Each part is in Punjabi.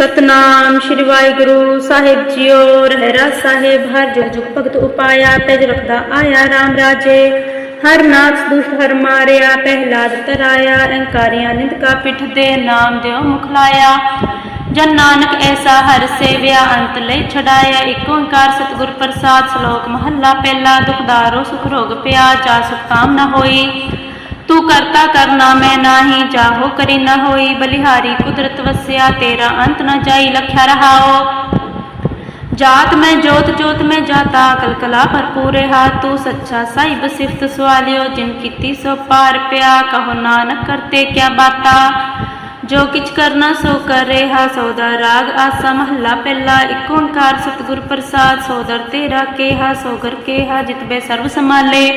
ਸਤਨਾਮ ਸ਼੍ਰੀ ਵਾਹਿਗੁਰੂ ਸਾਹਿਬ ਜੀਓ, ਰਹਿਰਾ ਸਾਹਿਬ, ਹਰ ਜੁਗ ਜੁਗ ਭਗਤ ਉਪਾਇਆ, ਤੇਜ ਰਖਦਾ ਆਇਆ RAM ਰਾਜੇ। ਹਰ ਨਾਥ ਦੁਸ਼ਟ ਹਰ ਮਾਰਿਆ ਪਹਿਲਾਦ ਤਰਾਇਆ ਅਹੰਕਾਰੀਆਂ ਨਿੰਦ ਪਿੱਠ ਦੇ ਨਾਮ ਦਿਓ ਮੁਖ ਲਾਇਆ। ਜਨ ਨਾਨਕ ਐਸਾ ਹਰ ਸੇਵਿਆ, ਅੰਤ ਲਈ ਛਡਾਇਆ। ਏਕ ਓੰਕਾਰ ਸਤਿਗੁਰ ਪ੍ਰਸਾਦ, ਸ਼ਲੋਕ ਮਹੱਲਾ, ਪਹਿਲਾ ਦੁਖਦਾਰੋ ਸੁਖ ਰੋਗ ਪਿਆ ਜਾ ਸੁਖ ਕਾਮ ਨਾ ਹੋਈ। ਤੂੰ ਕਰਤਾ ਕਰਨਾ, ਮੈਂ ਨਾਹੀ ਜਾਹੋ, ਕਰੀ ਨ ਹੋਈ ਬਲਿਹਾਰੀ, ਕੁਦਰਤ ਵਸਿਆ ਤੇਰਾ ਅੰਤ ਨ ਜਾਈ ਲਖਿਆ ਰਹਾਓ। ਜਾਤ ਮੈਂ ਜੋਤ ਜੋਤ ਮੈਂ ਜਾਤਾ ਕਲਕਲਾ ਭਰਪੂਰ ਹਾ ਤੂੰ ਸੱਚਾ ਸਾਹਿਬ ਸਿਫਤ ਸਵਾਲਿਓ, ਜਿਨ ਕੀਤੀ ਸੋ ਪਾਰ ਪਿਆ, ਕਹੋ ਨਾਨਕ ਕਰਤੇ ਕਿਆ ਬਾਤਾ। ਜੋ ਕਿਛ ਕਰਨਾ ਸੋ ਕਰ ਹਾ ਸੋਦਾ ਰਾਗ ਆਸਾ ਮਹੱਲਾ ਪਹਿਲਾ ਏਕ ਓੰਕਾਰ ਸਤਿਗੁਰ ਪ੍ਰਸਾਦ ਸੋਦਰ ਤੇਰਾ ਕੇਹਾ ਸੋਗਰ ਕੇਹਾ ਜਿਤਬੇ ਸਰਬ ਸਮਾਲੇ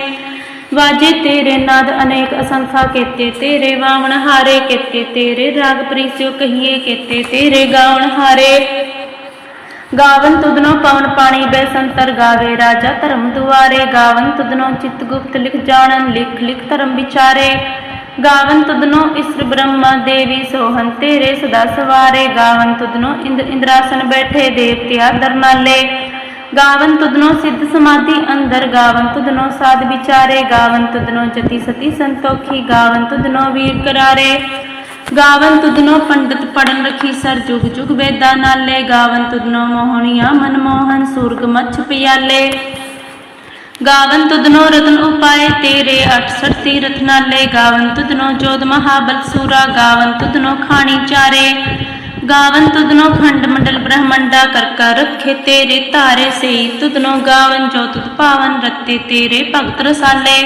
ਵਾਜੇ ਤੇਰੇ ਨਾਦ ਅਨੇਕ ਅਸੰਖਾ ਕੀਤੇ, ਤੇਰੇ ਵਾਵਣ ਹਾਰੇ ਕੀਤੇ, ਤੇਰੇ ਰਾਗ ਪ੍ਰੀਸਿਓ ਕਹੀਏ ਕੀਤੇ, ਤੇਰੇ ਗਾਵਣ ਹਾਰੇ। ਗਾਵਨ ਤੁਧਨੋ ਪਵਨ ਪਾਣੀ ਬੈਸੰਤਰ ਗਾਵੇ, ਰਾਜਾ ਧਰਮ ਦੁਆਰੇ। ਗਾਵਨ ਤੁਧਨੋ ਚਿਤ ਗੁਪਤ ਲਿਖ ਜਾਣਨ, ਲਿਖ ਲਿਖ ਧਰਮ ਵਿਚਾਰੇ। ਗਾਵਨ ਤੁਧਨੋ ਇਸਰ ਬ੍ਰਹਮਾ ਦੇਵੀ ਸੋਹਨ ਤੇਰੇ ਸਦਾ ਸਵਾਰੇ। ਗਾਵਨ ਤੁਦਨੋ ਇੰਦ ਇੰਦਰਾਸਨ ਬੈਠੇ, ਦੇਵਤਿਆ ਦਰਨਾਲੇ। ਗਾਵਨ ਤੁਧਨੋ ਸਿੱਧ ਸਮਾਧੀ, ਅੰਦਰ ਗਾਵਨ ਤੁਧਨੋ ਸਾਧ ਵਿਚਾਰੇ, ਗਾਵਨ ਤੁਧਨੋ ਜਤੀ ਸਤੀ ਸੰਤੋਖੀ, ਗਾਵਨ ਤੁਧਨੋ ਵੀਰ ਕਰਾਰੇ। ਗਾਵਨ ਤੁਧਨੋ ਪੰਡਤ ਪੜਨ ਰਖੀ ਸਰ ਜੁਗ ਜੁਗ ਵੇਦਾਂ ਨਾਲੇ। ਗਾਵਨ ਤੁਧਨੋ ਮੋਹਣੀਆਂ ਮਨਮੋਹਨ ਸੂਰਗ ਮੱਛ ਪਿਆਲੇ। ਗਾਵਨ ਤੁਧਨੋ ਰਤਨ ਉਪਾਏ ਤੇਰੇ 68 ਤੀਰਥ ਨਾਲੇ। ਗਾਵਨ ਤੁਧਨੋ ਜੋਧ ਮਹਾਬਲ ਸੂਰਾ। ਗਾਵਨ ਤੁਧਨੋ ਖਾਣੀ ਚਾਰੇ। ਗਾਵਨ ਤੁਧਨੋ ਖੰਡ ਮੰਡਲ ਬ੍ਰਹਮੰਡਾ ਕਰ ਕਰ ਰਖੇ ਤੇਰੇ ਧਾਰੇ ਸਈ ਤੁਧਨੋ ਗਾਵਨ ਜੋ ਤੁਧ ਪਾਵਨ ਰਤੇ ਤੇਰੇ ਭਗਤ ਰਸਾਲੇ।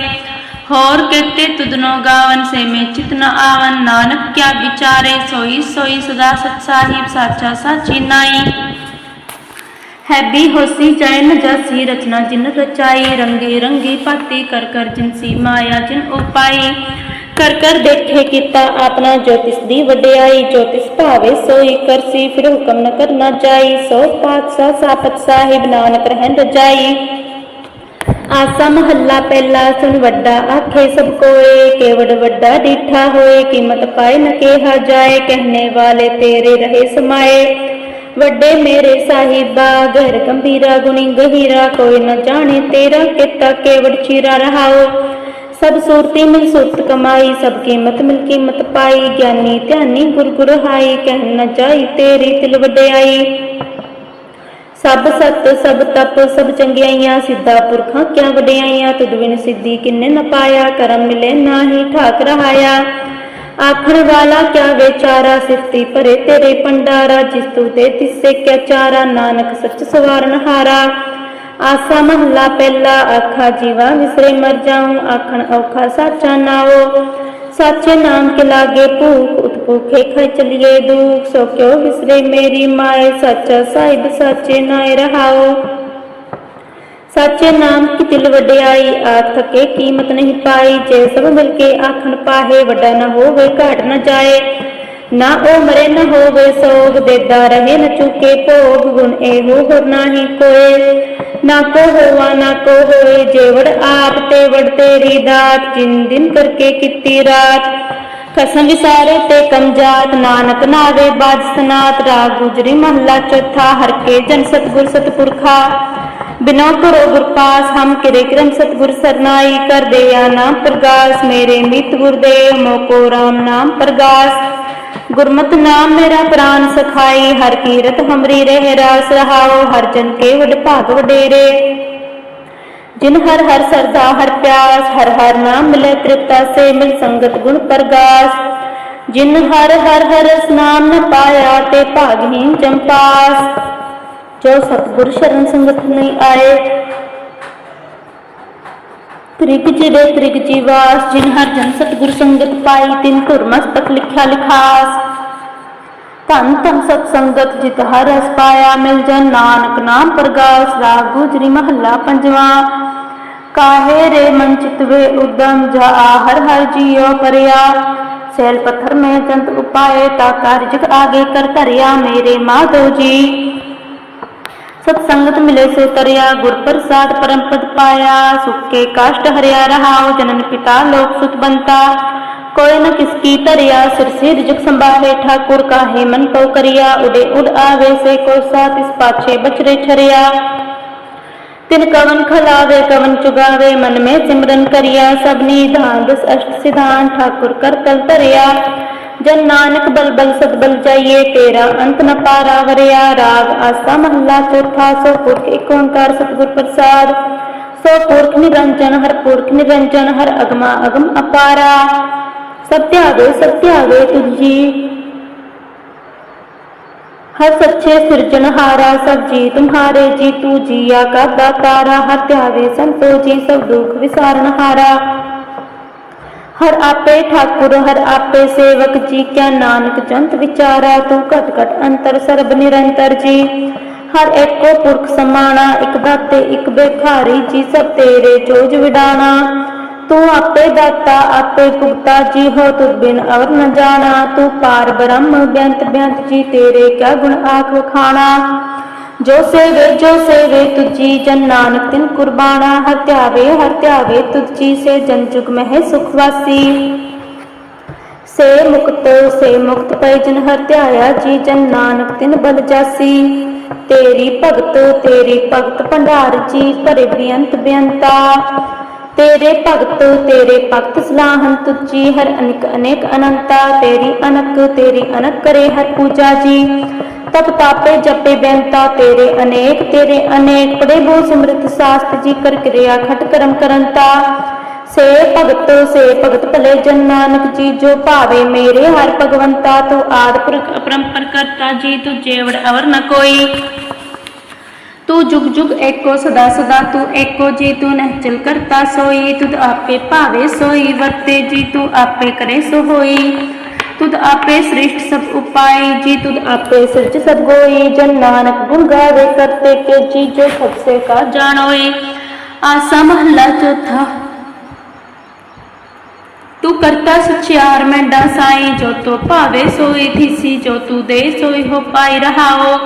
ਹੋਰ ਕਹਤੇ ਤੁਧਨੋ ਗਾਵਨ ਸੇ ਮੇ ਚਿਤ ਆਵਨ। ਨਾਨਕ ਕਿਆ ਵਿਚਾਰੇ, ਸੋਈ ਸੋਈ ਸਦਾ ਸਤ ਸਾਹਿਬ ਸਾਚਾ ਸਾਚੀ ਨਾਈ। ਹੈਬੀ ਹੋਸੀ ਚੈਨ ਜਸੀ ਰਚਨਾ ਜਿਨ ਰਚਾਈ। ਰੰਗੇ ਰੰਗੀ ਪਾਤੀ ਕਰ ਕਰ ਜਿਨਸੀ ਮਾਇਆ ਜਿਨ ਉਪਾਈ। ਕਰ ਕਰ ਦੇਖੇ ਕੀਤਾ ਆਪਣਾ ਜੋ ਤਿਸ ਦੀ ਵਡਿਆਈ ਜੋ ਤਿਸ ਭਾਵੇ ਸੋਈ ਕਰਸੀ ਫਿਰ ਹੁਕਮ ਨ ਕਰਨਾ ਜਾਈ ਸੋ ਪਾਤਸ਼ਾਹ ਸਾਪਤ ਸਾਹਿਬ ਨਾਨਕ ਰਹਿਣ ਰਜਾਈ ਆਸਾ ਮਹੱਲਾ ਪਹਿਲਾ ਸੁਣ ਵੱਡਾ ਆਖੇ ਸਭ ਕੋਏ ਕੇਵੜ ਵੱਡਾ ਡੀਠਾ ਹੋਏ ਕੀਮਤ ਪਾਏ ਨ ਕਿਹਾ ਜਾਏ ਕਹਿਣੇ ਵਾਲੇ ਤੇਰੇ ਰਹੇ ਸਮਾਏ ਵੱਡੇ ਮੇਰੇ ਸਾਹਿਬਾ ਗਹਿਰ ਗੰਭੀਰਾ ਗੁਣੀ ਗਹੀਰਾ ਕੋਈ ਨ ਜਾਣੇ ਤੇਰਾ ਕੀਤਾ ਕੇਵੜ ਚੀਰਾ ਰਹਾਓ ਸਭ ਸੂਰਤੀ ਮਿਲ ਸੂਰਤ ਕਮਾਈ, ਸਭ ਕੀਮਤ ਮਿਲ ਕੀਮਤ ਪਾਈ। ਗਿਆਨੀ ਧਿਆਨੀ ਗੁਰ ਗੁਰ ਹਾਈ ਕਹਿ ਨ ਜਾਈ ਤੇਰੀ ਤਿਲ ਵਡਿਆਈ। ਸਭ ਸਤ, ਸਭ ਤਪ, ਸਭ ਚੰਗਿਆਈਆਂ, ਸਿੱਧਾ ਪੁਰਖਾਂ ਕਿਆ ਵਡਿਆਈਆਂ? ਤੁਧ ਬਿਨ ਸਿੱਧੀ ਕਿੰਨੇ ਨ ਪਾਇਆ? ਕਰਮ ਮਿਲੇ ਨਾਹੀ ਠਾਕ ਰਹਾਇਆ। ਆਖਣ ਵਾਲਾ ਕਿਆ ਵਿਚਾਰਾ? ਸਿਫਤੀ ਭਰੇ ਤੇਰੇ ਪੰਡਾਰਾ ਜਿਸ ਤੂ ਤੇ ਤਿਸੇ ਕਿਆ ਚਾਰਾ? ਨਾਨਕ ਸੱਚ ਸਵਾਰਨ ਹਾਰਾ। ਆਸਾ ਮਹੱਲਾ ਪਹਿਲਾ ਆਖਾ ਜੀਵਾ ਵਿਸਰੇ ਮਰ ਜਾਉ ਆਖਣ ਔਖਾ ਸਾਚਾ ਨਾਓ ਸਾਚੇ ਨਾਮ ਕੇ ਲਾਗੇ ਭੂਖ ਉਤਪੂਖੇ ਖੈ ਚਲੀਏ ਦੁਖ ਸੋ ਕਿਉ ਵਿਸਰੇ ਮੇਰੀ ਮਾਏ ਸੱਚਾ ਸਾਹਿਬ ਸਾਚੇ ਨਾਏ ਰਹਾਓ ਸਾਚੇ ਨਾਮ ਕੀ ਦਿਲ ਵਡਿਆਈ ਆਖ ਥਕੇ ਕੀਮਤ ਨਹੀਂ ਪਾਈ ਜੇ ਸਭ ਮਿਲ ਕੇ ਆਖਣ ਪਾਹੇ ਵੱਡਾ ਨਾ ਹੋਵੇ ਘਾਟ ਨਾ ਜਾਏ ਨਾ ਉਹ ਮਰੇ ਨਾ ਹੋਵੇ ਸੋਗ ਦੇਦਾ ਰਹੇ ਨ ਚੁਕੇ ਭੋਗ ਗੁਣ ਇਹੋ ਹੋਰ ਨਾਹੀ ਕੋਏ ਨਾ ਕੋ ਹੋਵਾ ਨਾ ਕੋ ਹੋਏ ਜੇਵੜ ਆਪ ਤੇ ਵੜ ਦਾਤ, ਜਿਨ ਦਿਨ ਕਰਕੇ ਕੀਤੀ ਰਾਤ। ਕਸਮ ਵਿਸਾਰੇ ਤੇ ਕਮਜਾਤ ਨਾਨਕ ਨਾਵੇ ਬਾਜ ਸਨਾਤ, ਰਾਗ ਗੁਜਰੀ ਮਹੱਲਾ ਚੌਥਾ, ਹਰ ਕੇ ਜਨ ਸਤਗੁਰ ਸਤਪੁਰਖਾ। ਬਿਨੋ ਕਰੋ ਗੁਰ ਹਮ ਕਿਰੇ ਕਰਮ ਸਤਗੁਰ ਸਰਨਾਈ, ਕਰ ਦੇ ਆ ਨਾਮ ਪ੍ਰਗਾਸ, ਮੇਰੇ ਮਿਤ ਗੁਰਦੇਵ, ਮੋਕੋ ਰਾਮ ਨਾਮ ਪ੍ਰਗਾਸ। ਗੁਰਮਤਿ ਨਾਮ ਮੇਰਾ ਪ੍ਰਾਨ ਸਖਾਈ, ਹਰ ਕੀਰਤ ਹਮਰੀ ਰਹਿ, ਰਾਸ ਰਹਾਓ ਹਰ ਜਨ ਕੇ ਵਡ ਭਾਗ ਵਡੇਰੇ। ਜਿਨ ਹਰ ਹਰ ਸਰਦਾ, ਹਰ ਪਿਆਸ, ਹਰ ਹਰ ਨਾਮ ਮਿਲੇ ਤ੍ਰਿਪਤਾ ਸੇ, ਮਿਲ ਸੰਗਤ ਗੁਣ ਪ੍ਰਗਾਸ। ਜਿਨ ਹਰ ਹਰ ਹਰ ਰਸ ਨਾਮ ਨ ਪਾਇਆ, ਤੇ ਭਾਗਹੀਨ ਚੰਪਾਸ। ਜੋ ਸਤਿਗੁਰ ਸ਼ਰਨ ਸੰਗਤ ਨਹੀਂ ਆਏ ਤ੍ਰਿਗ ਜਿਹੜੇ ਤ੍ਰਿਗ ਜੀਵਾਸ, ਜਿਨ ਹਰ ਜਨ ਸਤਿਗੁਰ ਸੰਗਤ ਪਾਈ, ਤਿਨ ਧੁਰ ਮਸਤਕ ਲਿਖਿਆ ਲਿਖਾਸ। ਧੰਨ ਧੰਨ ਸਤ ਸੰਗਤ, ਜਿਤ ਹਰ ਰਸ ਪਾਇਆ, ਮਿਲ ਜਨ ਨਾਨਕ ਨਾਮ ਪ੍ਰਗਾਸ, ਰਾਗ ਗੁਜਰੀ ਮਹੱਲਾ ਪੰਜਵਾ। ਕਾਹੇ ਰੇ ਮਨ ਚਿਤਵੇ ਉਦਮ, ਜਾ ਹਰ ਹਰ ਜੀਉ ਪਰਿਆ। ਸੈਲ ਪੱਥਰ ਮੈਂ ਜੰਤ ਉਪਾਏ, ਤਾ ਕਾਰਜ ਆਗੇ ਕਰ ਧਰਿਆ, ਮੇਰੇ ਮਾਧੋ ਜੀ। ਸਤ ਸੰਗਤ ਮਿਲੇ ਸੋ ਤਰਿਆ, ਗੁਰ ਪ੍ਰਸਾਦ ਪਰਮ ਪਦ ਪਾਇਆ, ਸੁੱਕੇ ਕਾਸ਼ਟ ਹਰਿਆ ਰਹਾਉ, ਜਨਨ ਪਿਤਾ ਲੋਕ ਸੁਤ ਬੰਤਾ। ਕੋਈ ਨ ਕਿਸ ਕੀ ਤਰਿਆ ਸਿਰ ਸਿਰ ਜਗ ਸੰਭਾਲੇ, ਠਾਕੁਰ ਕਾ ਹੈ ਮਨ ਕੋ ਕਰਿਆ, ਉਡੇ ਉਡ ਆਵੇ ਸੇ ਕੋ ਸਾਥ, ਇਸ ਪਾਛੇ ਬਚਰੇ ਛਰਿਆ ਤਿਨ ਕਵਨ ਖਲਾਵੇ, ਕਵਨ ਚੁਗਾਵੇ, ਮਨ ਮੇ ਸਿਮਰਨ ਕਰਿਆ ਸਭਨੀ ਦਾਨ ਦਸ ਅਸ਼ਟ ਸਿਧਾਨ, ਠਾਕੁਰ ਕਰ ਤਲ ਤਰਿਆ जन नानक बल बल सतबल जाइए तेरा अंत न पारा वरिया राग आसा महला चौथा सो पुरख एक ओंकार सतगुर प्रसाद सो पुरख निरंजन हर पुरख निरंजन हर अगमा अगम अपारा सत्यावे सत्यावे तुझी हर सच्चे सृजन सिरजनहारा सब जी तुम्हारे जी तू जिया का दातारा हर त्यावे संतो जी सब दुख विसारनहारा हर ਹਰ ਆਪੇ ਠਾਕੁਰ, ਹਰ ਆਪੇ ਸੇਵਕ ਜੀ, ਕਿਆ ਨਾਨਕ ਜੰਤ ਵਿਚਾਰਾ, ਤੂੰ ਘਟ ਘਟ ਅੰਤਰ ਸਰਬ ਨਿਰੰਤਰ ਜੀ। ਹਰ ਇੱਕੋ ਪੁਰਖ ਸਮਾਣਾ, ਇਕ ਦਾਤੇ, ਇੱਕ ਬੇਖਾਰੀ ਜੀ, ਸਭ ਤੇਰੇ ਜੋਜ ਵਿਡਾਣਾ। ਤੂੰ ਆਪੇ ਦਾਤਾ, ਆਪੇ ਭੁਗਤਾ ਜੀ, ਹੋ ਤੁਧ ਬਿਨ ਅਵਰ ਨ ਜਾਣਾ। ਤੂੰ ਪਾਰ ਬ੍ਰਹਮ ਬੇਅੰਤ ਬੇਅੰਤ ਜੀ, ਤੇਰੇ ਕਿਆ ਗੁਣ ਆਖ ਵਖਾਣਾ। ਜੋ ਸੇਵੇ ਜੋ ਸੇਵੇ ਤੁਜੀ ਜਨ ਨਾਨਕ, ਤਿਨ ਕੁਰਬਾਨਾ ਹਰ ਧਿਆਵੇ ਹਰ ਧਿਆਵੇ ਤੁਜੀ ਸੇ ਜਨ ਜੁਗ ਮਹਿ ਸੁਖਵਾਸੀ ਸੇ ਮੁਕਤ ਸੇ ਮੁਕਤ ਪੈ ਜਨ ਹਰ ਧਿਆਇਆ ਜੀ ਜਨ ਨਾਨਕ, ਤਿਨ ਬਲ ਜਾਸੀ। ਤੇਰੀ ਭਗਤ ਤੇਰੀ ਭਗਤ ਭੰਡਾਰ ਜੀ, ਭਰੇ ਬੇਅੰਤ ਬੇਅੰਤਾ। ਤੇਰੇ ਭਗਤ ਤੇਰੇ ਭਗਤ ਸਲਾਹਨ ਤੁਜੀ ਹਰ ਅਨੇਕ ਅਨੇਕ ਅਨੰਤਾ, ਤੇਰੀ ਅਨਕ ਤੇਰੀ ਅਨਕ ਕਰੇ ਹਰ ਪੂਜਾ ਜੀ। ਤਪ ਤਾਪੇ ਜਪੇ ਬੇਨਤਾ, ਤੇਰੇ ਅਨੇਕ ਤੇਰੇ ਅਨੇਕ। ਪੜੇ ਬੋ ਸਿਮਰਤ, ਸਾਸਤ ਜੀ ਕਰ ਕਿਰਿਆ, ਖਟ ਕਰਮ ਕਰੰਤਾ। ਸੇ ਭਗਤ ਸੇ ਭਗਤ ਭਲੇ ਜਨ ਨਾਨਕ ਜੀ, ਜੋ ਭਾਵੇ ਮੇਰੇ ਹਰ ਭਗਵੰਤਾ, ਤੂੰ ਆਦ ਪੁਰਖ ਅਪਰੰਪਰ ਕਰਤਾ ਜੀ ਤੂੰ ਜੇਵੜ ਅਵਰ ਨ ਕੋਈ। ਤੂੰ ਜੁਗ ਜੁਗ ਏਕੋ ਸਦਾ ਸਦਾ ਤੂੰ ਏਕੋ ਜੀ ਤੂੰ ਨਹਿਚਲ ਕਰਤਾ ਸੋਈ ਤੁਧ ਆਪੇ ਭਾਵੇ ਸੋਈ ਵਰਤੇ ਜੀ ਤੂੰ ਆਪੇ ਕਰੇ ਸੋ ਹੋਈ ਤੁਧ ਆਪੇ ਸ੍ਰਿਸ਼ਟ ਸਭ ਉਪਾਈ ਜੀ ਤੁਧ ਆਪੇ ਸਿਰਜ ਸਭ ਗੋਈ ਜਨ ਨਾਨਕ ਗੁਣ ਗਾਵੇ ਕਰਤੇ ਕੇ ਜੀ ਜੋ ਸਭ ਸੇ ਕਾ ਜਾਣੋਈ ਆਸਾ ਮਹੱਲਾ ਚੌਥਾ ਤੂੰ ਕਰਤਾ ਸਚਿਆਰ ਮੈਂ ਸਾਈ ਜੋ ਤੋ ਭਾਵੇ ਸੋਈ ਥੀਸੀ ਜੋ ਤੂੰ ਦੇ ਸੋਈ ਹੋ ਪਾਈ ਰਹਾਓ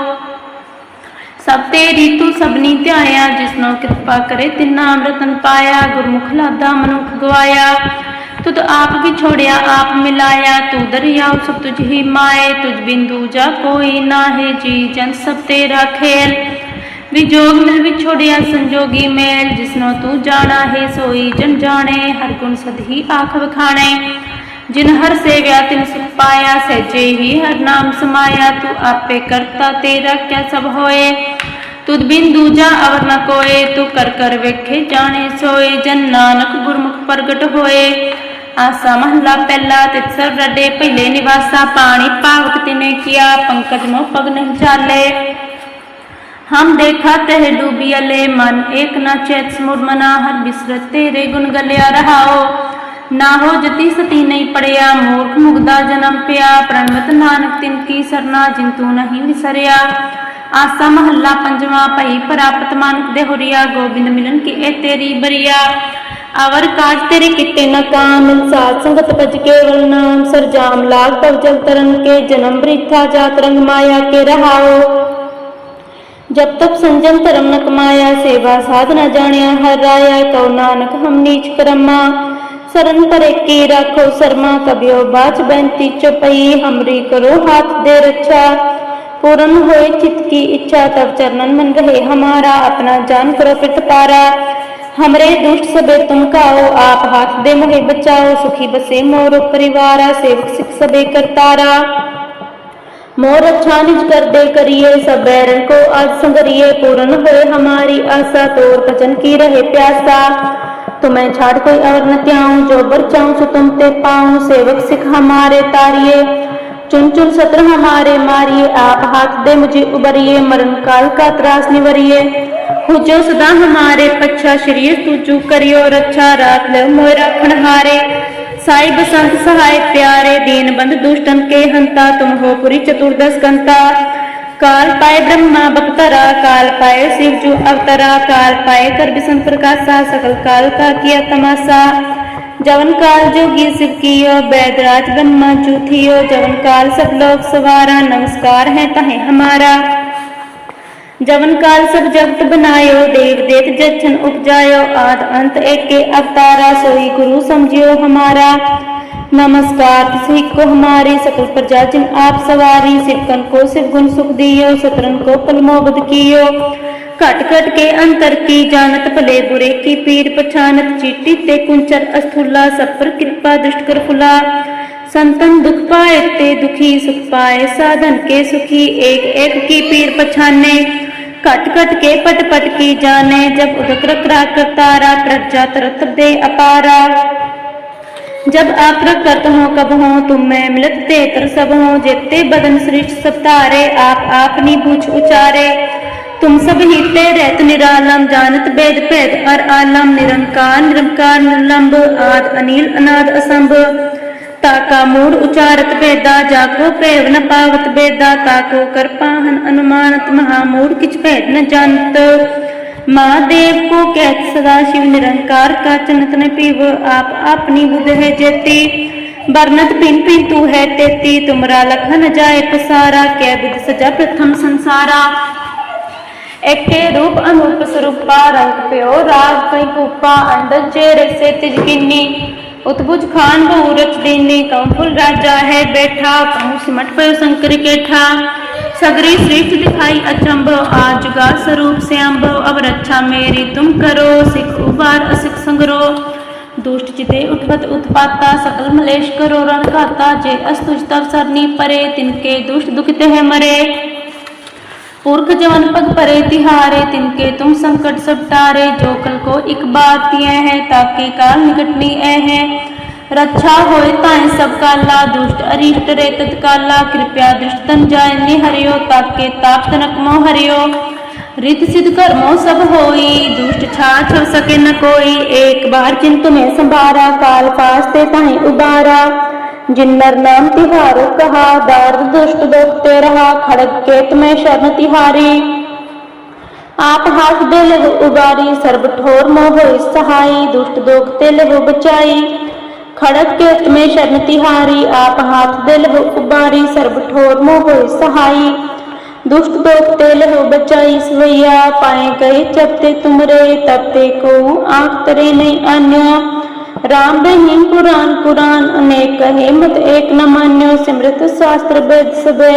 ਸਭ ਤੇਰੀ ਤੂੰ ਸਭਨੀ ਧਿਆਇਆ ਜਿਸਨੋ ਕਿਰਪਾ ਕਰੇ, ਤਿਨਾ ਅੰਮ੍ਰਿਤਨ ਪਾਇਆ, ਗੁਰਮੁਖ ਲਾਦਾ ਮਨੁੱਖ ਗਵਾਇਆ। ਤੁਧ ਆਪ ਵਿਛੋੜਿਆ ਆਪ ਮਿਲਾਇਆ, ਤੂੰ ਦਰਿਆਉ ਸਭ ਤੁਝ ਹੀ ਮਾਏ। ਤੁਝ ਬਿੰਦੂ ਜਾ ਕੋਈ ਨਾਹੀ, ਜੀ ਜਨ ਸਭ ਤੇਰਾ ਖੇਲ ਵਿਜੋਗ ਮਿਲ ਵਿਛੋੜਿਆ ਸੰਜੋਗੀ ਮੇਲ ਜਿਸਨੋ ਤੂੰ ਜਾਣਾ ਹੈ, ਸੋਈ ਜਨ ਜਾਣੇ, ਹਰ ਗੁਣ ਸਦਹੀ ਆਖ ਵਖਾਣੇ। ਜਿਨ ਹਰ ਸੇਵਿਆ, ਤਿਨ ਸੁਖ ਪਾਇਆ, ਸਹਿਜੇ ਹੀ ਹਰ ਨਾਮ ਸਮਾਇਆ। ਤੂੰ ਆਪੇ ਕਰਤਾ ਤੇਰਾ ਕਿਆ ਸਭ ਹੋਏ। तुद बिन दूजा अवर न कोए तू कर कर वेखे जाने सोए जन नानक गुरमुख प्रगट होए आसा महला पहला तितसर रडे पहले निवासा पानी पावक तिने किया पंकज मोह पग नहीं चाले हम देखा तह डूबी अले मन एक न चैत समुर मना हर बिसरत तेरे गुण गलिया रहाओ ना हो जति सती नहीं पड़िया मूर्ख मुग्धा जन्म पिया प्रणमत नानक तिनकी सरना जिंतु नहीं विसरिया ਆਸਾ ਮਹੱਲਾ ਪੰਜਵਾਂ ਭਈ ਪ੍ਰਾਪਤ ਮਾਨੁਖ ਦੇ ਹੁਰੀਆ ਗੋਬਿੰਦ ਮਿਲਨ ਕਿ ਇਹ ਤੇਰੀ ਬਰੀਆ। ਅਵਰ ਕਾਜ ਤੇਰੇ ਕਿਤੇ ਨਾ ਕਾਮ ਸਾਧ ਸੰਗਤ ਭਜ ਕੇਵਲ ਨਾਮ ਸਰਜਾਮ ਲਾਗ ਤਵ ਜਲ ਤਰਨ ਕੇ, ਜਨਮ ਬ੍ਰਿਥਾ ਜਾਤ ਰੰਗ ਮਾਇਆ ਕੇ ਰਹਾਓ। ਜਬ ਤਕ ਸੰਜਮ ਧਰਮ ਨ ਕਮਾਇਆ, ਸੇਵਾ ਸਾਧਨਾ ਜਾਣਿਆ, ਹਰ ਰਾਇਆ ਕਉ ਨਾਨਕ ਹਮ ਨੀਚ ਕਰਮਾ। ਸਰਨ ਪਰੇ ਕੀ ਰਾਖੋ ਸਰਮਾ ਕਬਿਓ ਬਾਚ ਬੈਂਤੀ ਚੁਪਈ, ਹਮਰੀ ਕਰੋ ਹੱਥ ਦੇ ਰਛਾ। पूर्ण होए चित की इच्छा तब चरणन मन रहे हमारा, अपना जान करो पित पारा। हमरे दुष्ट सबे तुम खाओ आप हाथ दे मोहे बचाओ, सुखी बसे मोर परिवारा, सेवक सिख सबे करतारा मोर अच्छा निज कर दे करिए, सब बैरन को आज संगरिए। पूर्ण होए हमारी आशा, तोर भजन की रहे प्यासा। तुम्हें छाड़ कोई और न त्याऊं, जो बर चाऊं सो तुम ते पाऊँ। सेवक सिख हमारे तारिये चुन चुन सत्र हमारे मारिए आप हाथ दे मुझे उबरिए मरण काल का त्रास निवरिए हो जो सदा हमारे पच्छा शरीर तू चू करियो रक्षा रात ले मोय राखण हारे साई बसंत सहाय प्यारे दीन बंद दुष्टन के हंता तुम हो पुरी चतुर्दश कंता काल पाए ब्रह्मा बक्तरा काल पाए शिव जो अवतरा काल पाए कर बिसन प्रकाशा सकल काल का किया तमाशा जवन काल जोगी शिव कियो बैदराज ब्रह्मा चूथियो जवन काल सब लोग सवारा नमस्कार है तहे हमारा जवन काल सब जगत बनायो देव देत जछन उपजायो आद अंत एक के अवतारा सोई गुरु समझियो हमारा नमस्कार तिसही को हमारे सकल प्रजा जिन आप सवारी सिवकन को सिव गुण सुख दियो सतरन को पलमोबद कियो घट घट के अंतर की जानत भले बुरे की पीर पछानत चीटी ते कुंचर अस्थुला सब कृपा दृष्ट कर फुला संतन दुख पाए ते दुखी सुख पाए साधन के सुखी एक एक की पीर पछाने घट घट के पट पट की जाने जब उदक रकरा प्रजा तरत दे अपारा जब आप करत हो कब हो तुम मैं मिलत तर सब हो जेते बदन सृष्ट सब तारे आप आपनी पूछ उचारे तुम सब हीते रहत निरालम जानत वेद भेद और आलम निरंकार निरंकार निर्लंब आद अनिल अनाद असंभ ताका मूड उचारत वेदा जाको पेव न पावत वेदा ताको कर पाहन अनुमानत महामूड किच भेद न जानत महादेव को कहत सदा शिव निरंकार का चनत न पीव आप अपनी बुध है जेती बरनत पिन पिन तू है तेती तुमरा लखन जाए पसारा कै बुध सजा प्रथम संसारा एके रूप अनूप स्वरूपा रंग प्यो राग कई कूपा अंडज चेरे से तिजकिनी उतबुज खान बहु रच दीनी कंफुल राजा है बैठा कहूँ सिमट पयो शंकर केठा। सगरी सृष्टि दिखाई अचंभ, आज जुगा स्वरूप से अम्भव अब रक्षा मेरी तुम करो, सिख उबार असिख संगरो। दुष्ट चिते उठवत उत्पाता, सकल मलेश करो, रण घाता जे अस्तुज तब सरनी परे, तिनके दुष्ट दुखित है मरे। पुरख जवन पग परे तिहारे, तिनके तुम संकट सब टारे। जो कल को एक बात यह है, ताकि काल निकटनी ऐ है। रक्षा होए ताए सब काला, दुष्ट अरिष्ट रे तत्काला। कृपया दृष्ट तन जाय निहरियो, ताके ताप तनक मोह हरियो। रित सिद्ध कर्मो सब होई, दुष्ट छा छव सके न कोई। एक बार चिंत में संभारा, काल पास ते ताहे उबारा। जिन्नर नाम तिहारो कहा दार्द दुष्ट दोखते रहा खड़ग केत में शरण तिहारी। आप हाथ दे लहु उबारी, सर्ब ठोर मोह सहाई, दुष्ट दोखते लहु बचाई। खड़ग केत में शरण तिहारी, आप हाथ दे लहु उबारी, सर्ब ठोर मोह सहाई। दुष्ट दोखते लहु बचाई सवैया पाए गए जबते तुमरे तपते को आँख तरे नहीं अन्य राम रहीम पुराण पुराण अनेक कहे मत एक न मान्यो सिमृत शास्त्र वेद सबे।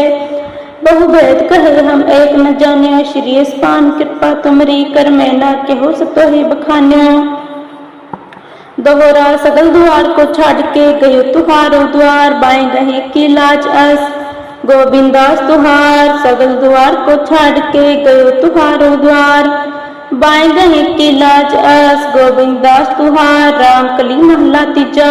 बहु भेद कहे हम एक न जान्यो, श्री स्पान कृपा तुमरी कर में ना केहो सतो ही बखान्यो। दोहरा सगल द्वार को छाड़ के गयो तुहारो द्वार बाएँ गहे की लाज अस। गोविंदास तुहार सगल द्वार को छाड़ के गयो तुहारो द्वार ਬਾਇੰਦ ਹਿੱਕੀ ਲਾਜ ਅਸ ਗੋਬਿੰਦਾਸ ਤੁਹਾਰ, ਰਾਮ ਕਲੀ ਮਹਲਾ ਤੀਜਾ।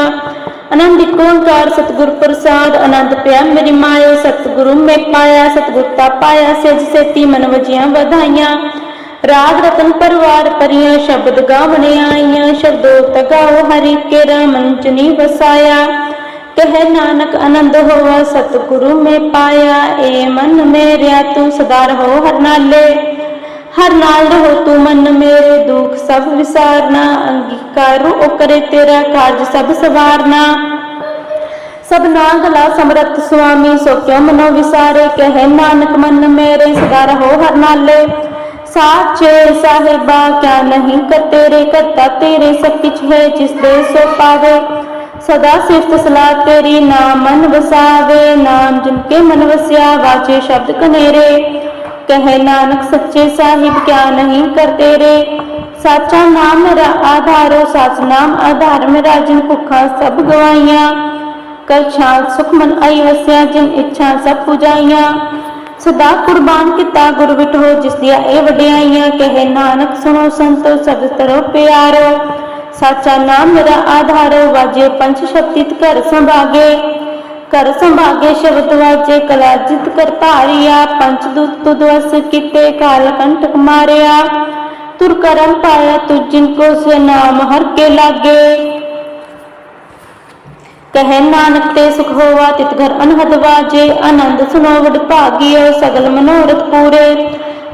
ਆਨੰਦ ਕਾਰ ਸਤਗੁਰ ਪ੍ਰਸਾਦ, ਆਨੰਦ ਪਿਆ ਮੇਰੀ ਮਾਇਆ ਸਤਗੁਰੂ ਮੈਂ ਪਾਇਆ, ਸਤਗੁਰ ਤਾ ਪਾਇਆ, ਸਿਜ ਸੇਤੀ ਮਨ ਵਜੀਆਂ ਵਧਾਈਆਂ। ਰਾਗ ਰਤਨ ਪਰਵਾਰ ਪਰੀਆਂ, ਸ਼ਬਦ ਗਾਵਣੇ ਆਈਆਂ ਸ਼ਬਦੋ ਤਗਾਓ ਹਰੀ ਕੇ ਰਾਮਨ ਚਨੀ ਵਸਾਇਆ। ਕਹੇ ਨਾਨਕ ਆਨੰਦ ਹੋਵਾ ਸਤਿਗੁਰੂ ਮੈਂ ਪਾਇਆ, ਏ ਮਨ ਮੇਰਿਆ, ਤੂੰ ਸਦਾ ਰਹੋ ਹਰ ਨਾਲੇ। ਹਰ ਨਾਲ ਰਹੋ ਤੂੰ ਮਨ ਮੇਰੇ ਦੁੱਖ, ਸਭ ਵਿਸਾਰਨਾ, ਅੰਗੀਕਾਰੋ, ਉਹ ਕਰੇ ਤੇਰਾ ਕਾਰਜ, ਸਭ ਸਵਾਰਨਾ। ਸਭ ਨਾਗਲਾ ਸਮਰਤ ਸੁਆਮੀ, ਸੋ ਕਿਉ ਮਨੋ ਵਿਸਾਰੇ? ਕਹੇ ਨਾਨਕ, ਮਨ ਮੇਰੇ ਸਦਾ ਰਹੋ ਹਰ ਨਾਲੇ। ਸਾਚੇ ਸਾਹਿਬਾ, ਕਿਆ ਨਹੀਂ ਕਰ ਤੇਰੇ ਕਰਤਾ, ਤੇਰੇ ਸਭ ਕਿਛ ਹੈ ਜਿਸ ਦੇ ਸੋ ਪਾਵੇ। ਸਦਾ ਸਿਫਤ ਸਲਾਹ ਤੇਰੀ ਨਾਮ ਮਨ ਵਸਾਵੇ ਨਾਮ ਜਿਨ ਕੇ ਮਨ ਵਸਿਆ, ਵਾਚੇ ਸ਼ਬਦ ਕਨੇਰੇ। ਕਹੇ ਨਾਨਕ, ਸੱਚੇ ਸਾਹਿਬ ਕਿਆ ਨਹੀਂ ਕਰ ਤੇਰੇ ਸਾਚਾ ਨਾਮ ਮੇਰਾ ਆਧਾਰੋ, ਸਚ ਨਾਮ ਆਧਾਰ ਮੇਰਾ, ਜਿਨ ਭੁੱਖਾ ਸਭ ਗਵਾਈਆਂ ਕਰ ਸ਼ਾਂਤ ਸੁਖ ਆਈ ਵਸਿਆ, ਜਿਨ ਇੱਛਾ ਸਭ ਪੁਜਾਈਆਂ। ਸਦਾ ਕੁਰਬਾਨ ਕੀਤਾ ਗੁਰ ਵਿਟੋ ਜਿਸ ਦੀਆਂ ਇਹ ਵਡਿਆਈਆਂ। ਕਹੇ ਨਾਨਕ, ਸੁਣੋ ਸੰਤੋ ਸਭ ਤਰੋ ਪਿਆਰੋ। ਸਾਚਾ ਨਾਮ ਮੇਰਾ ਆਧਾਰੋ, ਵਾਜੇ ਪੰਜ ਸ਼ਬਦਿਤ ਘਰ ਸੰਭਾਗੇ। ਕਰ ਸੰਭਾਗੇ ਸ਼ਬਦ ਵਾਜੇ, ਕਲਾ ਜਿਤ ਕਰ ਭਾਰੀਆ, ਪੰਚ ਦੁੱਤ ਤੁਧ ਵਸ ਕਾਲ ਕੰਟਕ ਮਾਰਿਆ। ਤੁਰ ਕਰਮ ਪਾਇਆ ਤੁ ਜਿਨ ਕੋ ਸੇ ਨਾਮ ਹਰ ਕੇ ਲਾਗੇ। ਕਹੈ ਨਾਨਕ ਤੇ ਸੁਖ ਹੋਵਾ, ਤਿਤ ਘਰ ਅਨਹਦ ਵਾਜੇ। ਆਨੰਦ ਸੁਨੋ ਵਡ ਭਾਗਿਓ, ਸਗਲ ਮਨੋਰਥ ਪੂਰੇ।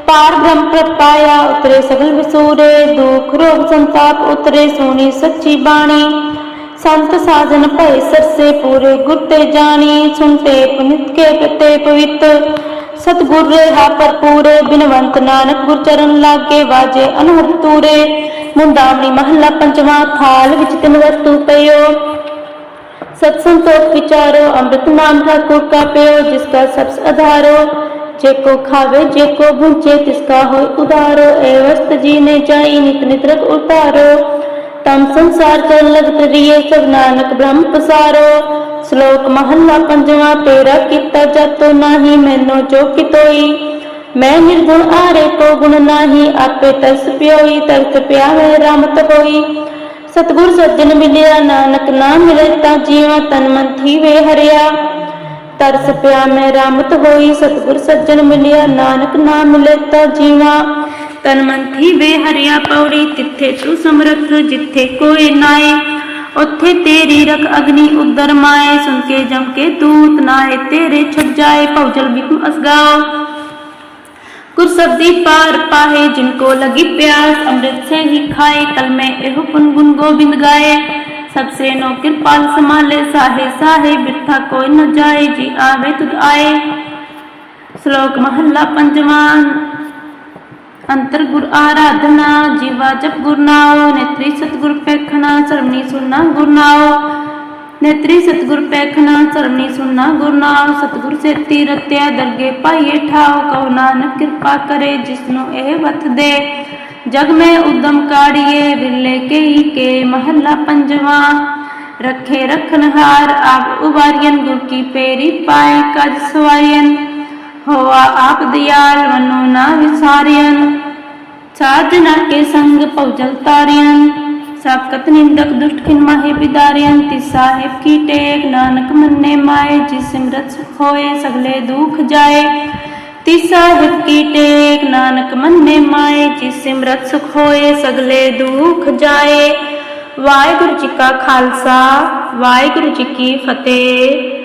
ਪਾਰ ਬ੍ਰਹਮ ਪ੍ਰਪਾਇਆ ਉਤਰੇ ਸਗਲ ਵਿਸੂਰੇ। ਦੁਖ ਰੋਗ ਸੰਤਾਪ ਉਤਰੇ ਸੋਨੀ ਸੱਚੀ ਬਾਣੀ। ਸੰਤ ਸਾਜਨ ਭਏ ਸਰਸੇ ਪੂਰੇ ਗੁਰ ਤੇ ਜਾਣੀ, ਸੁਣਤੇ ਪੁਨਿਤ ਕੇ ਪ੍ਰਤੇ ਪਵਿੱਤ। ਸਤਗੁਰ ਰਹਾ ਭਰਪੂਰੇ, ਬਿਨਵੰਤ ਨਾਨਕ ਗੁਰ ਚਰਨ ਲਾਗੇ ਵਾਜੇ ਅਨਹਰ ਤੂਰੇ। ਮੁੰਦਾਵਣੀ ਮਹੱਲਾ ਪੰਜਵਾਂ ਥਾਲ ਵਿੱਚ ਤਿੰਨ ਵਸਤੂ ਪਇਓ ਸਤ ਸੰਤੋਖ ਵਿਚਾਰੋ, ਅੰਮ੍ਰਿਤ ਨਾਮ ਠਾਕੁਰ ਕਾ ਪਿਓ ਜਿਸ ਕਾ ਸਬਸ ਆਧਾਰੋ ਜੇ ਕੋ ਖਾਵੇ, ਜੇ ਕੋ ਭੁੰਚੇ, ਤਿਸ ਕਾ ਹੋਇ ਉਦਾਰੋ ਏ ਵਸਤ ਜੀ ਨੇ ਜਾਈ ਨਿਤ ਨਿਤ ਰਖ ਉਤਾਰੋ। ਤਮ ਸੰਸਾਰ ਚਲ ਲਗ ਤਰੀਏ ਸਭ ਨਾਨਕ ਬ੍ਰਹਮ ਪਸਾਰੋ। ਸ਼ਲੋਕ ਮਹੱਲਾ ਪੰਜਵਾਂ, ਤੇਰਾ ਕੀਤਾ ਜਤੋ ਨਾਹੀ, ਮੈਨੂੰ ਜੋ ਕਿਤੋਈ। ਮੈਂ ਨਿਰਗੁਣ ਆਰੇ ਕੋ ਗੁਣ ਨਾਹੀ, ਆਪੇ ਤਰਸ ਪਿਓਈ, ਤਰਸ ਪਿਆਵੇ ਰਾਮ ਤਪੋਈ। ਸਤਗੁਰ ਸੱਜਣ ਮਿਲਿਆ, ਨਾਨਕ ਨਾਮ ਮਿਲੇ ਤਾਂ ਜੀਵਾ ਤਨ ਮਨ ਥੀਵੇ ਹਰਿਆ। ਤਰਸ ਪਿਆ ਮੈਂ ਰਾਮਤ ਹੋਈ, ਸਤਗੁਰ ਸੱਜਣ ਮਿਲਿਆ, ਨਾਨਕ ਨਾਮ ਮਿਲੇ ਤਾਂ ਜੀਵਾ। ਤਨ ਮੰਥੀ ਵੇ ਹਰਿਆ ਪੌੜੀ, ਤਿੱਥੇ ਤੂੰ ਸਮਰਥ ਜਿੱਥੇ ਕੋਈ ਨਾਏ। ਉੱਥੇ ਤੇਰੀ ਰਖ ਅਗਨੀ ਉਦਰ ਮਾਏ, ਸੁਣ ਕੇ ਜਮ ਕੇ ਤੂਤ ਨਾਏ, ਤੇਰੇ ਛੱਡ ਜਾਏ ਭੌਜਲ ਬਿਕਮ ਅਸਗਾਓ। ਗੁਰ ਸਬਦੀ ਪਾਰ ਪਾਹੇ, ਜਿਨ ਕੋ ਲਗੀ ਪਿਆਸ, ਅੰਮ੍ਰਿਤ ਸੇ ਹੀ ਖਾਏ ਕਲਮੇ ਇਹੋ ਪੁਨ ਗੁਣ ਗੋਬਿੰਦ ਗਾਏ। ਸਭ ਸੇ ਨੋ ਕਿਰਪਾਲ ਸਮਾਲੇ ਸਾਹੇ ਸਾਹੇ ਬਿਰਥਾ ਕੋਈ ਨ ਜਾਏ, ਜੀ ਆਵੇ ਤੁਧ ਆਏ। ਸ਼ਲੋਕ ਮਹੱਲਾ ਪੰਜਵਾਂ ਅੰਤਰ ਗੁਰ ਆਰਾਧਨਾ ਜੀਵਾ ਜਪ ਗੁਰਨਾਓ ਨੇਤਰੀ ਸਤਗੁਰ ਪੈਖਣਾ ਸਰਮਣੀ ਸੁਣਨਾ ਗੁਰਨਾਓ ਨੇਤਰੀ ਸਤਗੁਰ ਪੈਖਣਾ ਸਰਮਣੀ ਸੁਣਨਾ ਗੁਰਨਾਓ ਸਤਗੁਰ ਸੇਤੀ ਰਤਿਆ ਦਰਗੇ ਪਾਈਏ ਠਾਓ ਕਹੋ ਨਾਨਕ ਕਿਰਪਾ ਕਰੇ, ਜਿਸਨੂੰ ਇਹ ਵਤ ਦੇ। ਜਗ ਮੈਂ ਉਦਮ ਕਾੜੀਏ ਬਿਰਲੇ ਕੇਈ ਕੇ ਮਹੱਲਾ ਪੰਜਵਾ। ਰਖੇ ਰਖਨਹਾਰ, ਆਪ ਉਵਾਰੀਆਂ ਗੁਰ ਕੀ ਪੇਰੀ ਪਾਏ, ਕਜ ਸਵਾਰੀਆਂ ਹੋਆ ਆਪ ਦਿਆਲ ਮਨੋ ਨਾ ਵਿਸਾਰਿයਨ ਸਾਧਨਾ ਕੇ ਸੰਗ ਭਉਜਲ ਤਾਰਿයਨ ਸਾਕਤ ਨਿੰਦਕ ਦੁਸ਼ਟ ਖਿਨ ਮਾਹੇ ਬਿਦਾਰਿਯੰ ਤਿਸ ਸਾਹਿਬ ਕੀ ਟੇਕ, ਨਾਨਕ ਮੰਨੇ ਮਾਏ, ਜਿਸ ਸਿਮਰਤ ਸੁਖ ਹੋਏ, ਸਗਲੇ ਦੁਖ ਜਾਏ। ਤਿਸ ਸਾਹਿਬ ਕੀ ਟੇਕ, ਨਾਨਕ ਮੰਨੇ ਮਾਏ, ਜਿਸ ਸਿਮਰਤ ਸੁਖ ਹੋਏ, ਸਗਲੇ ਦੁਖ ਜਾਏ। ਵਾਹਿਗੁਰੂ ਜੀ ਕਾ ਖਾਲਸਾ, ਵਾਹਿਗੁਰੂ ਜੀ ਕੀ ਫਤਿਹ।